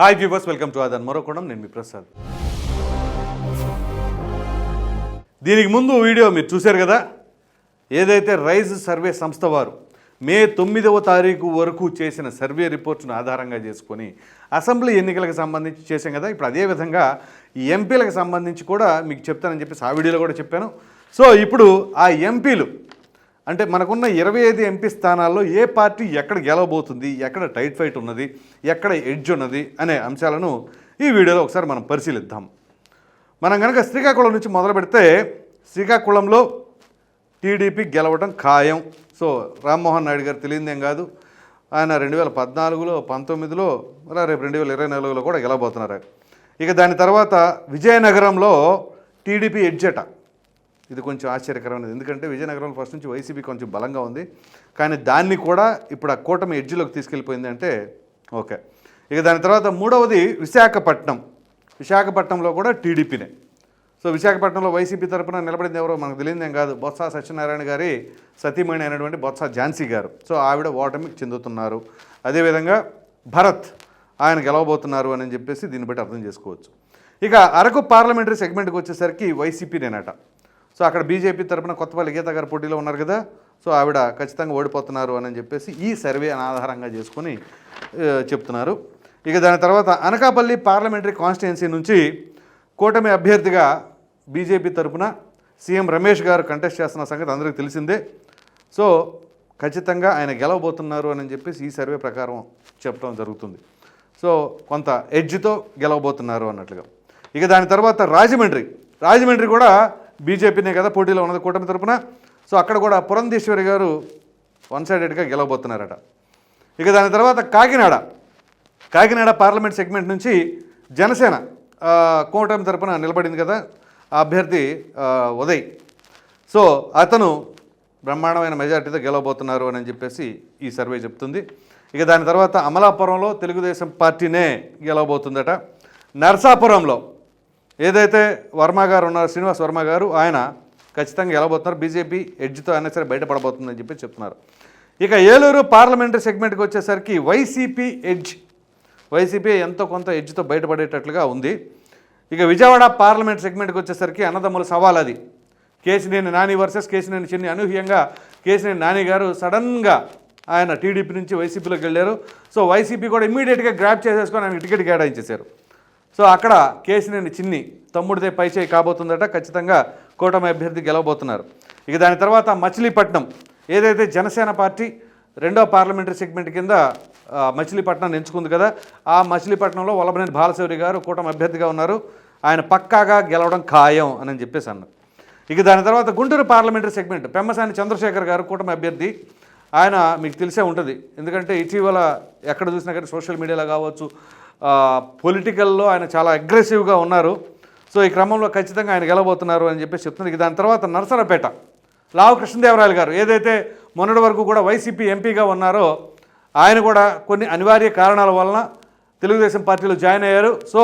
Hi viewers welcome to Aadan. మరోకోణం నేను మీ ప్రసాద్. దీనికి ముందు వీడియో మీరు చూశారు కదా? ఏదైతే రైజ్ సర్వే సంస్థ వారు మే తొమ్మిదవ తారీఖు వరకు చేసిన సర్వే రిపోర్ట్ను ఆధారంగా చేసుకొని అసెంబ్లీ ఎన్నికలకు సంబంధించి చేశాం కదా? ఇప్పుడు అదేవిధంగా ఈ ఎంపీలకు సంబంధించి కూడా మీకు చెప్తానని చెప్పేసి ఆ వీడియోలో కూడా చెప్పాను. సో ఇప్పుడు ఆ ఎంపీలు అంటే మనకున్న ఇరవై ఐదు ఎంపీ స్థానాల్లో ఏ పార్టీ ఎక్కడ గెలవబోతుంది ఎక్కడ టైట్ ఫైట్ ఉన్నది ఎక్కడ ఎడ్జ్ ఉన్నది అనే అంశాలను ఈ వీడియోలో ఒకసారి మనం పరిశీలిద్దాం. మనం కనుక శ్రీకాకుళం నుంచి మొదలు పెడితే శ్రీకాకుళంలో టీడీపీ గెలవడం ఖాయం. సో రామ్మోహన్ నాయుడు గారు తెలియదేం కాదు. ఆయన రెండు వేల పద్నాలుగులో పంతొమ్మిదిలో అలా రేపు రెండు వేల ఇరవై నాలుగులో కూడా గెలవబోతున్నారు. ఇక దాని తర్వాత విజయనగరంలో టీడీపీ ఎడ్జట ఇది కొంచెం ఆశ్చర్యకరమైనది. ఎందుకంటే విజయనగరంలో ఫస్ట్ నుంచి వైసీపీ కొంచెం బలంగా ఉంది. కానీ దాన్ని కూడా ఇప్పుడు ఆ కూటమి ఎడ్జిలోకి తీసుకెళ్ళిపోయింది అంటే ఓకే. ఇక దాని తర్వాత మూడవది విశాఖపట్నం. విశాఖపట్నంలో కూడా టీడీపీనే. సో విశాఖపట్నంలో వైసీపీ తరఫున నిలబడింది ఎవరో మనకు తెలియదేం కాదు. బొత్స సత్యనారాయణ గారి సతీమణి అయినటువంటి బొత్స ఝాన్సీ గారు. సో ఆవిడ ఓటమికి చెందుతున్నారు. అదేవిధంగా భరత్ ఆయన గెలవబోతున్నారు అని చెప్పేసి దీన్ని బట్టి అర్థం చేసుకోవచ్చు. ఇక అరకు పార్లమెంటరీ సెగ్మెంట్కి వచ్చేసరికి వైసీపీనేనట సో అక్కడ బీజేపీ తరపున కొత్తపల్లి గీత గారు పోటీలో ఉన్నారు కదా. సో ఆవిడ ఖచ్చితంగా ఓడిపోతున్నారు అని చెప్పేసి ఈ సర్వే ఆధారంగా చేసుకొని చెప్తున్నారు. ఇక దాని తర్వాత అనకాపల్లి పార్లమెంటరీ కాన్స్టిట్యున్సీ నుంచి కూటమి అభ్యర్థిగా బీజేపీ తరపున సీఎం రమేష్ గారు కంటెస్ట్ చేస్తున్న సంగతి అందరికీ తెలిసిందే. సో ఖచ్చితంగా ఆయన గెలవబోతున్నారు అని చెప్పేసి ఈ సర్వే ప్రకారం చెప్పడం జరుగుతుంది. సో కొంత ఎడ్జ్తో గెలవబోతున్నారు అన్నట్లుగా. ఇక దాని తర్వాత రాజమండ్రి. రాజమండ్రి కూడా బీజేపీనే కదా పోటీలో ఉన్నది కూటమి తరపున. సో అక్కడ కూడా పురంధేశ్వరి గారు వన్ సైడెడ్గా గెలవబోతున్నారట. ఇక దాని తర్వాత కాకినాడ. కాకినాడ పార్లమెంట్ సెగ్మెంట్ నుంచి జనసేన కూటమి తరపున నిలబడింది కదా ఆ అభ్యర్థి ఉదయ్. సో అతను బ్రహ్మాండమైన మెజార్టీతో గెలవబోతున్నారు అని చెప్పేసి ఈ సర్వే చెప్తుంది. ఇక దాని తర్వాత అమలాపురంలో తెలుగుదేశం పార్టీనే గెలవబోతుందట. నర్సాపురంలో ఏదైతే వర్మ గారు ఉన్నారు శ్రీనివాస్ వర్మ గారు ఆయన ఖచ్చితంగా వెళ్ళబోతున్నారు బీజేపీ ఎడ్జ్తో అయినా సరే బయటపడబోతుందని చెప్పి చెప్తున్నారు. ఇక ఏలూరు పార్లమెంటరీ సెగ్మెంట్కి వచ్చేసరికి వైసీపీ ఎడ్జ్. వైసీపీ ఎంతో కొంత ఎడ్జ్తో బయటపడేటట్లుగా ఉంది. ఇక విజయవాడ పార్లమెంట్ సెగ్మెంట్కి వచ్చేసరికి అన్నదమ్ముల సవాల్ అది. కేసినేని నాని వర్సెస్ కేసినేని చిన్ని అనూహ్యంగా కేసినేని నాని గారు సడన్గా ఆయన టీడీపీ నుంచి వైసీపీలోకి వెళ్ళారు. సో వైసీపీ కూడా ఇమ్మీడియట్గా గ్రాప్ చేసేసుకొని ఆయనకి టికెట్ కేటాయించేశారు. సో అక్కడ కేసినేని చిన్ని తమ్ముడిదే పైచేయి కాబోతుందట ఖచ్చితంగా కూటమి అభ్యర్థి గెలవబోతున్నారు. ఇక దాని తర్వాత మచిలీపట్నం. ఏదైతే జనసేన పార్టీ రెండో పార్లమెంటరీ సెగ్మెంట్ కింద మచిలీపట్నం మచిలీపట్నాన్ని ఎంచుకుంది కదా ఆ మచిలీపట్నంలో వల్లభనేని బాలశౌరి గారు కూటమి అభ్యర్థిగా ఉన్నారు. ఆయన పక్కాగా గెలవడం ఖాయం అని చెప్పేసి అన్నారు. ఇక దాని తర్వాత గుంటూరు పార్లమెంటరీ సెగ్మెంట్. పెమ్మసాని చంద్రశేఖర్ గారు కూటమి అభ్యర్థి. ఆయన మీకు తెలిసే ఉంటుంది. ఎందుకంటే ఇటీవల ఎక్కడ చూసినా కానీ సోషల్ మీడియాలో కావచ్చు పొలిటికల్లో ఆయన చాలా అగ్రెసివ్గా ఉన్నారు. సో ఈ క్రమంలో ఖచ్చితంగా ఆయన గెలబోతున్నారు అని చెప్పేసి చెప్తున్నారు. దాని తర్వాత నరసరపేట లావు కృష్ణదేవరాయలు గారు ఏదైతే మొన్నటి వరకు కూడా వైసీపీ ఎంపీగా ఉన్నారో ఆయన కూడా కొన్ని అనివార్య కారణాల వలన తెలుగుదేశం పార్టీలో జాయిన్ అయ్యారు. సో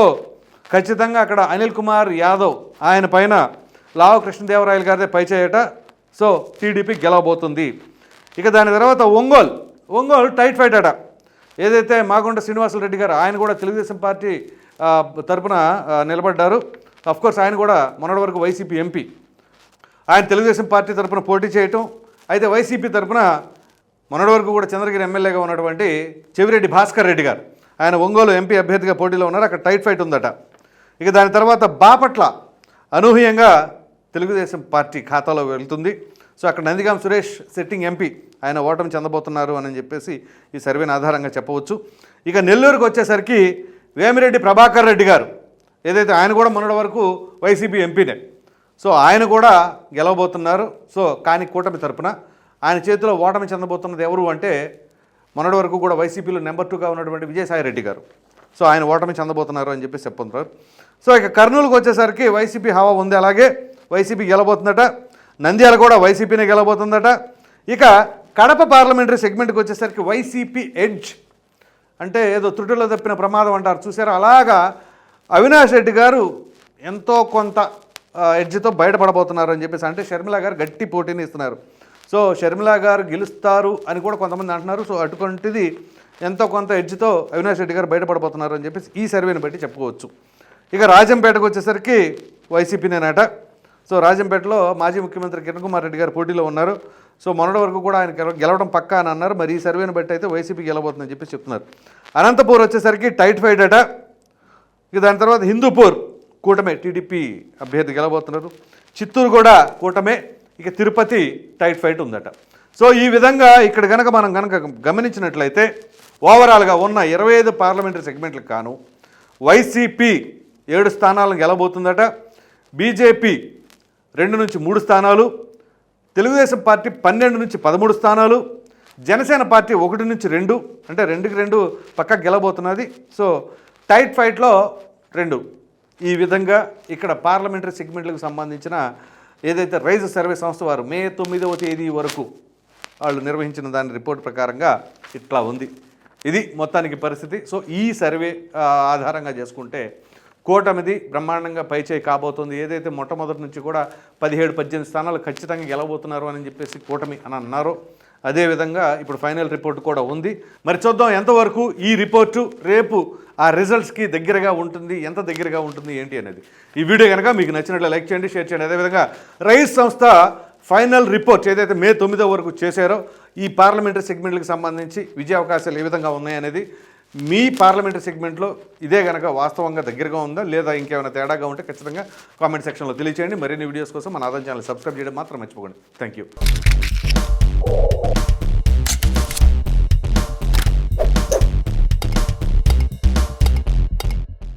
ఖచ్చితంగా అక్కడ అనిల్ కుమార్ యాదవ్ ఆయన పైన లావు కృష్ణదేవరాయలు గారిదే పైచేయట సో టీడీపీ గెలవబోతుంది. ఇక దాని తర్వాత ఒంగోలు ఒంగోలు టైట్ ఫైట్ అట. ఏదైతే మాగుండ శ్రీనివాసరెడ్డి గారు ఆయన కూడా తెలుగుదేశం పార్టీ తరపున నిలబడ్డారు. కోర్స్ ఆయన కూడా మొన్నటి వరకు వైసీపీ ఎంపీ. ఆయన తెలుగుదేశం పార్టీ తరపున పోటీ చేయటం అయితే వైసీపీ తరపున మొన్నటి వరకు కూడా చంద్రగిరి ఎమ్మెల్యేగా ఉన్నటువంటి చెవిరెడ్డి భాస్కర్ రెడ్డి గారు. ఆయన ఒంగోలు ఎంపీ అభ్యర్థిగా పోటీలో ఉన్నారు. అక్కడ టైట్ ఫైట్ ఉందట. ఇక దాని తర్వాత బాపట్ల అనూహ్యంగా తెలుగుదేశం పార్టీ ఖాతాలో వెళ్తుంది. సో అక్కడ నందిగాం సురేష్ సిట్టింగ్ ఎంపీ ఆయన ఓటమి చెందబోతున్నారు అని చెప్పేసి ఈ సర్వేని ఆధారంగా చెప్పవచ్చు. ఇక నెల్లూరుకు వచ్చేసరికి వేమిరెడ్డి ప్రభాకర్ రెడ్డి గారు ఏదైతే ఆయన కూడా మొన్నటి వరకు వైసీపీ ఎంపీనే. సో ఆయన కూడా గెలవబోతున్నారు. సో కానీ కూటమి తరపున ఆయన చేతిలో ఓటమి చెందబోతున్నది ఎవరు అంటే మొన్నటి వరకు కూడా వైసీపీలో నెంబర్ టూగా ఉన్నటువంటి విజయసాయిరెడ్డి గారు. సో ఆయన ఓటమి చెందబోతున్నారు అని చెప్పి చెప్పుతున్నారు సో ఇక కర్నూలుకు వచ్చేసరికి వైసీపీ హవా ఉంది. అలాగే వైసీపీ గెలబోతుందట నంద్యాల కూడా వైసీపీనే గెలబోతుందట ఇక కడప పార్లమెంటరీ సెగ్మెంట్కి వచ్చేసరికి వైసీపీ ఎడ్జ్. అంటే ఏదో త్రుటిలో తప్పిన ప్రమాదం అంటారు. చూసారా? అలాగా అవినాష్ రెడ్డి గారు ఎంతో కొంత ఎడ్జ్తో బయటపడబోతున్నారు అని చెప్పేసి అంటే షర్మిల గారు గట్టి పోటీని ఇస్తున్నారు. సో షర్మిల గారు గెలుస్తారు అని కూడా కొంతమంది అంటున్నారు. సో అటువంటిది ఎంతో కొంత ఎడ్జ్తో అవినాష్ రెడ్డి గారు బయటపడబోతున్నారు అని చెప్పేసి ఈ సర్వేని బట్టి చెప్పుకోవచ్చు. ఇక రాజంపేటకు వచ్చేసరికి వైసీపీనేనట. సో రాజంపేటలో మాజీ ముఖ్యమంత్రి కిరణ్ కుమార్ రెడ్డి గారు పోటీలో ఉన్నారు. సో మొన్నటి వరకు కూడా ఆయన గెలవడం పక్కా అని అన్నారు. మరి ఈ సర్వేను బట్టి అయితే వైసీపీ గెలబోతుందని చెప్పి చెప్తున్నారు. అనంతపూర్ వచ్చేసరికి టైట్ ఫైట్ అట. ఇక దాని తర్వాత హిందూపూర్ కూటమే టీడీపీ అభ్యర్థి గెలబోతున్నారు చిత్తూరు కూడా కూటమే. ఇక తిరుపతి టైట్ ఫైట్ ఉందట. సో ఈ విధంగా ఇక్కడ కనుక మనం కనుక గమనించినట్లయితే ఓవరాల్గా ఉన్న ఇరవై ఐదు పార్లమెంటరీ సెగ్మెంట్లకు కాను వైసీపీ ఏడు స్థానాలను గెలబోతుందట బీజేపీ రెండు నుంచి మూడు స్థానాలు తెలుగుదేశం పార్టీ పన్నెండు నుంచి పదమూడు స్థానాలు జనసేన పార్టీ ఒకటి నుంచి రెండు అంటే రెండుకి రెండు పక్క గెలబోతున్నది సో టైట్ ఫైట్లో రెండు. ఈ విధంగా ఇక్కడ పార్లమెంటరీ సెగ్మెంట్లకు సంబంధించిన ఏదైతే రైజ్ సర్వే సంస్థ వారు మే తొమ్మిదవ తేదీ వరకు వాళ్ళు నిర్వహించిన దాని రిపోర్ట్ ప్రకారంగా ఇట్లా ఉంది. ఇది మొత్తానికి పరిస్థితి. సో ఈ సర్వే ఆధారంగా చేసుకుంటే కూటమిది బ్రహ్మాండంగా పైచేయి కాబోతుంది. ఏదైతే మొట్టమొదటి నుంచి కూడా పదిహేడు పద్దెనిమిది స్థానాలు ఖచ్చితంగా గెలవబోతున్నారు అని చెప్పేసి కూటమి అని అన్నారు. అదేవిధంగా ఇప్పుడు ఫైనల్ రిపోర్ట్ కూడా ఉంది. మరి చూద్దాం ఎంతవరకు ఈ రిపోర్టు రేపు ఆ రిజల్ట్స్కి దగ్గరగా ఉంటుంది ఎంత దగ్గరగా ఉంటుంది ఏంటి అనేది. ఈ వీడియో కనుక మీకు నచ్చినట్లు లైక్ చేయండి షేర్ చేయండి. అదేవిధంగా రైస్ సంస్థ ఫైనల్ రిపోర్ట్ ఏదైతే మే తొమ్మిదో వరకు చేశారో ఈ పార్లమెంటరీ సెగ్మెంట్లకు సంబంధించి విజయ అవకాశాలు ఏ విధంగా ఉన్నాయనేది మీ పార్లమెంటరీ సెగ్మెంట్లో ఇదే కనుక వాస్తవంగా దగ్గరగా ఉందా? లేదా ఇంకేమైనా తేడాగా ఉంటే ఖచ్చితంగా కామెంట్ సెక్షన్లో తెలియచేయండి. మరిన్ని వీడియోస్ కోసం మన ఆదాయం ఛానల్ సబ్స్క్రైబ్ చేయడం మాత్రం మర్చిపోకండి. Thank you